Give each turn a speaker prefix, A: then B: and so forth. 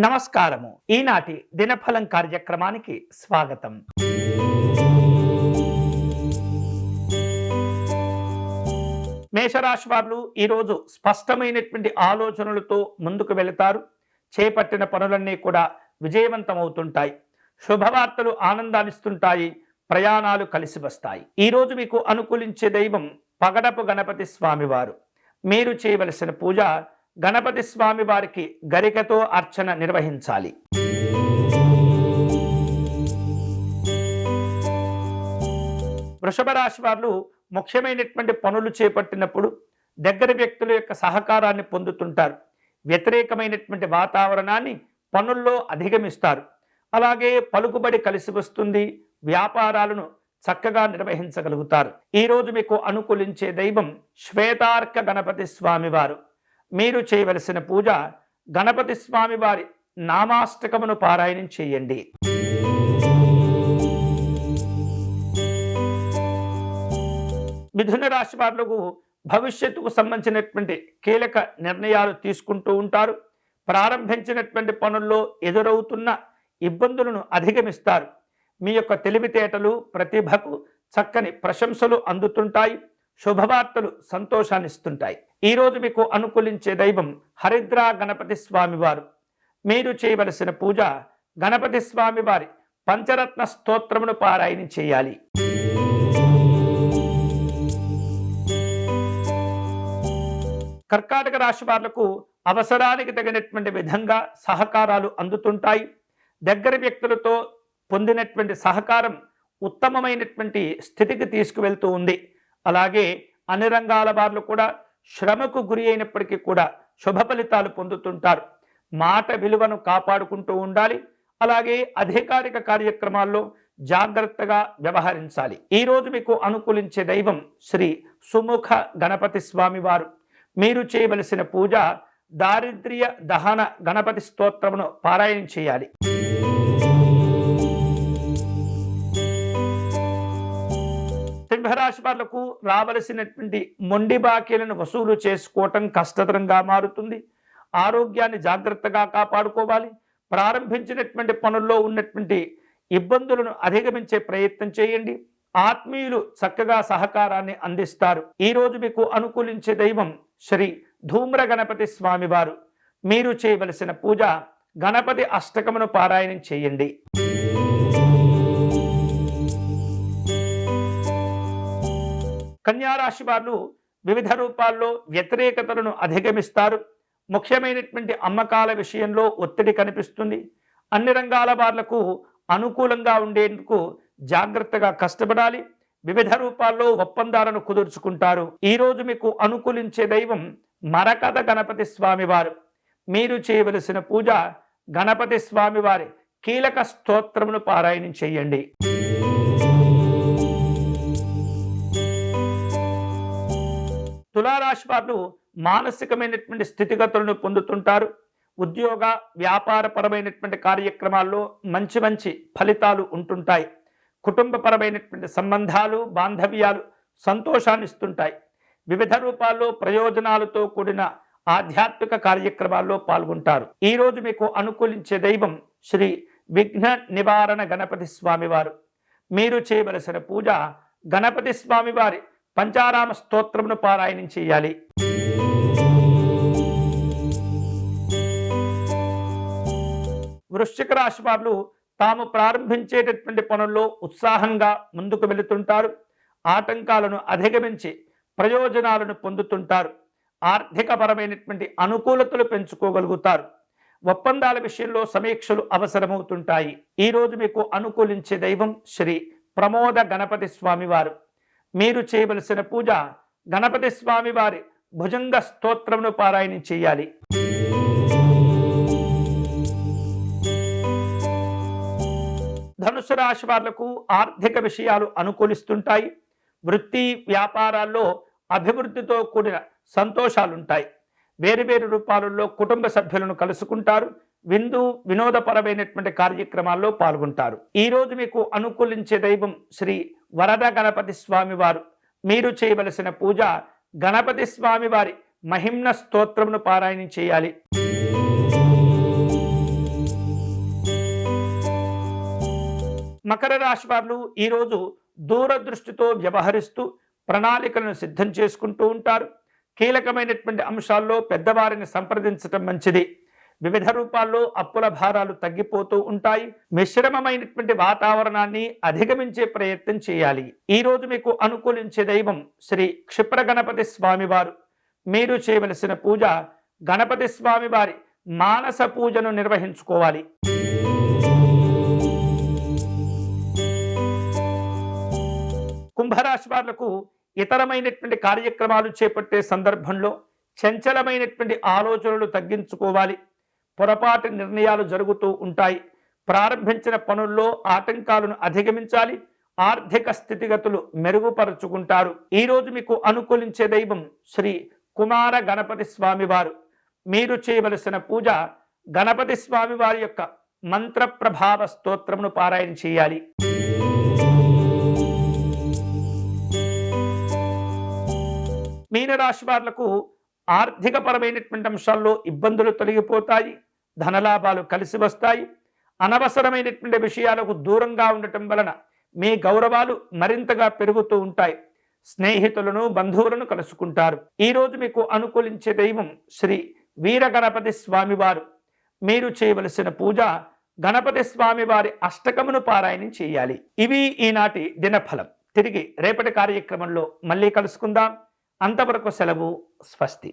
A: నమస్కారము. ఈనాటి దినఫలం కార్యక్రమానికి స్వాగతం. మేషరాశి వారు ఈరోజు స్పష్టమైనటువంటి ఆలోచనలతో ముందుకు వెళతారు. చేపట్టిన పనులన్నీ కూడా విజయవంతమవుతుంటాయి. శుభవార్తలు ఆనందాన్నిస్తుంటాయి. ప్రయాణాలు కలిసి వస్తాయి ఈరోజు మీకు అనుకూలించే దైవం పగడపు గణపతి స్వామివారు. మీరు చేయవలసిన పూజ గణపతి స్వామి వారికి గరికతో అర్చన నిర్వహించాలి. వృషభ రాశి వారు ముఖ్యమైనటువంటి పనులు చేపట్టినప్పుడు దగ్గర వ్యక్తుల యొక్క సహకారాన్ని పొందుతుంటారు. వ్యతిరేకమైనటువంటి వాతావరణాన్ని పనుల్లో అధిగమిస్తారు. అలాగే పలుకుబడి కలిసి వస్తుంది వ్యాపారాలను చక్కగా నిర్వహించగలుగుతారు. ఈరోజు మీకు అనుకూలించే దైవం శ్వేతార్క గణపతి స్వామివారు మీరు చేయవలసిన పూజ గణపతి స్వామి వారి నామాష్టకమును పారాయణం చేయండి. మిథున రాశి వారులకు భవిష్యత్తుకు సంబంధించినటువంటి కీలక నిర్ణయాలు తీసుకుంటూ ఉంటారు. ప్రారంభించినటువంటి పనుల్లో ఎదురవుతున్న ఇబ్బందులను అధిగమిస్తారు. మీ యొక్క తెలివితేటలు ప్రతిభకు చక్కని ప్రశంసలు అందుతుంటాయి. శుభవార్తలు సంతోషాన్నిస్తుంటాయి. ఈరోజు మీకు అనుకూలించే దైవం హరిద్రా గణపతి స్వామివారు మీరు చేయవలసిన పూజ గణపతి స్వామివారి పంచరత్న స్తోత్రమును పారాయణం చేయాలి. కర్కాటక రాశి వాళ్ళకు అవసరానికి తగినటువంటి విధంగా సహకారాలు అందుతుంటాయి. దగ్గర వ్యక్తులతో పొందినటువంటి సహకారం ఉత్తమమైనటువంటి స్థితికి తీసుకువెళ్తూ ఉంది. అలాగే అన్ని రంగాల వారు కూడా శ్రమకు గురి అయినప్పటికీ కూడా శుభ ఫలితాలు పొందుతుంటారు. మాట విలువను కాపాడుకుంటూ ఉండాలి. అలాగే అధికారిక కార్యక్రమాల్లో జాగ్రత్తగా వ్యవహరించాలి. ఈరోజు మీకు అనుకూలించే దైవం శ్రీ సుముఖ గణపతి స్వామివారు మీరు చేయవలసిన పూజ దారిద్ర్య దహన గణపతి స్తోత్రమును పారాయణం చేయాలి. సింహరాశి వాళ్ళకు రావలసినటువంటి మొండి బాకీలను వసూలు చేసుకోవటం కష్టతరంగా మారుతుంది. ఆరోగ్యాన్ని జాగ్రత్తగా కాపాడుకోవాలి. ప్రారంభించినటువంటి పనుల్లో ఉన్నటువంటి ఇబ్బందులను అధిగమించే ప్రయత్నం చేయండి. ఆత్మీయులు చక్కగా సహకారాన్ని అందిస్తారు. ఈరోజు మీకు అనుకూలించే దైవం శ్రీ ధూమ్ర గణపతి స్వామివారు. మీరు చేయవలసిన పూజ గణపతి అష్టకమును పారాయణం చేయండి. కన్యారాశి వారు వివిధ రూపాల్లో వ్యతిరేకతలను అధిగమిస్తారు. ముఖ్యమైనటువంటి అమ్మకాల విషయంలో ఒత్తిడి కనిపిస్తుంది. అన్ని రంగాల వాళ్ళకు అనుకూలంగా ఉండేందుకు జాగ్రత్తగా కష్టపడాలి. వివిధ రూపాల్లో ఒప్పందాలను కుదుర్చుకుంటారు. ఈరోజు మీకు అనుకూలించే దైవం మరకథ గణపతి స్వామివారు మీరు చేయవలసిన పూజ గణపతి స్వామివారి కీలక స్తోత్రమును పారాయణం చేయండి. తులారాశి వారు మానసికమైనటువంటి స్థితిగతులను పొందుతుంటారు. ఉద్యోగ వ్యాపారపరమైనటువంటి కార్యక్రమాల్లో మంచి మంచి ఫలితాలు ఉంటుంటాయి. కుటుంబపరమైనటువంటి సంబంధాలు బాంధవ్యాలు సంతోషాన్ని ఇస్తుంటాయి. వివిధ రూపాల్లో ప్రయోజనాలతో కూడిన ఆధ్యాత్మిక కార్యక్రమాల్లో పాల్గొంటారు. ఈ రోజు మీకు అనుకూలించే దైవం శ్రీ విఘ్న నివారణ గణపతి స్వామివారు. మీరు చేయవలసిన పూజ గణపతి స్వామివారి పంచారామ స్తోత్రమును పారాయణం చేయాలి. వృశ్చిక రాశి వారు తాము ప్రారంభించేటటువంటి పనుల్లో ఉత్సాహంగా ముందుకు వెళుతుంటారు. ఆటంకాలను అధిగమించి ప్రయోజనాలను పొందుతుంటారు. ఆర్థికపరమైనటువంటి అనుకూలతలు పెంచుకోగలుగుతారు. ఒప్పందాల విషయంలో సమీక్షలు అవసరమవుతుంటాయి. ఈ రోజు మీకు అనుకూలించే దైవం శ్రీ ప్రమోద గణపతి స్వామివారు. మీరు చేయవలసిన పూజ గణపతి స్వామి వారి భుజంగ స్తోత్రమును పారాయణం చేయాలి. ధనుసు రాశి వాళ్ళకు ఆర్థిక విషయాలు అనుకూలిస్తుంటాయి. వృత్తి వ్యాపారాల్లో అభివృద్ధితో కూడిన సంతోషాలుంటాయి. వేరు వేరు రూపాలలో కుటుంబ సభ్యులను కలుసుకుంటారు. విందు వినోదపరమైనటువంటి కార్యక్రమాల్లో పాల్గొంటారు. ఈరోజు మీకు అనుకూలించే దైవం శ్రీ వరద గణపతి స్వామివారు మీరు చేయవలసిన పూజ గణపతి స్వామివారి మహిమ్న స్తోత్రమును పారాయణం చేయాలి. మకర రాశి వారు ఈరోజు దూరదృష్టితో వ్యవహరిస్తూ ప్రణాళికలను సిద్ధం చేసుకుంటూ ఉంటారు. కీలకమైనటువంటి అంశాల్లో పెద్దవారిని సంప్రదించటం మంచిది. వివిధ రూపాల్లో అప్పుల భారాలు తగ్గిపోతూ ఉంటాయి. మిశ్రమమైనటువంటి వాతావరణాన్ని అధిగమించే ప్రయత్నం చేయాలి. ఈ రోజు మీకు అనుకూలించే దైవం శ్రీ క్షిప్ర గణపతి స్వామివారు. మీరు చేయవలసిన పూజ గణపతి స్వామివారి మానస పూజను నిర్వహించుకోవాలి. కుంభరాశి వాళ్ళకు ఇతరమైనటువంటి కార్యక్రమాలు చేపట్టే సందర్భంలో చంచలమైనటువంటి ఆలోచనలు తగ్గించుకోవాలి. పొరపాటు నిర్ణయాలు జరుగుతూ ఉంటాయి. ప్రారంభించిన పనుల్లో ఆటంకాలను అధిగమించాలి. ఆర్థిక స్థితిగతులు మెరుగుపరుచుకుంటారు. ఈరోజు మీకు అనుకూలించే దైవం శ్రీ కుమార గణపతి స్వామివారు. మీరు చేయవలసిన పూజ గణపతి స్వామివారి యొక్క మంత్ర ప్రభావ స్తోత్రమును పారాయణ చేయాలి. మీనరాశి వాళ్ళకు ఆర్థిక పరమైనటువంటి అంశాల్లో ఇబ్బందులు తొలగిపోతాయి. ధనలాభాలు కలిసి వస్తాయి. అనవసరమైనటువంటి విషయాలకు దూరంగా ఉండటం వలన మీ గౌరవాలు మరింతగా పెరుగుతూ ఉంటాయి. స్నేహితులను బంధువులను కలుసుకుంటారు. ఈరోజు మీకు అనుకూలించే దైవం శ్రీ వీర గణపతి స్వామివారు. మీరు చేయవలసిన పూజ గణపతి స్వామివారి అష్టకమును పారాయణం చేయాలి. ఇవి ఈనాటి దినఫలం. తిరిగి రేపటి కార్యక్రమంలో మళ్ళీ కలుసుకుందాం. అంతవరకు సెలవు స్వస్తి.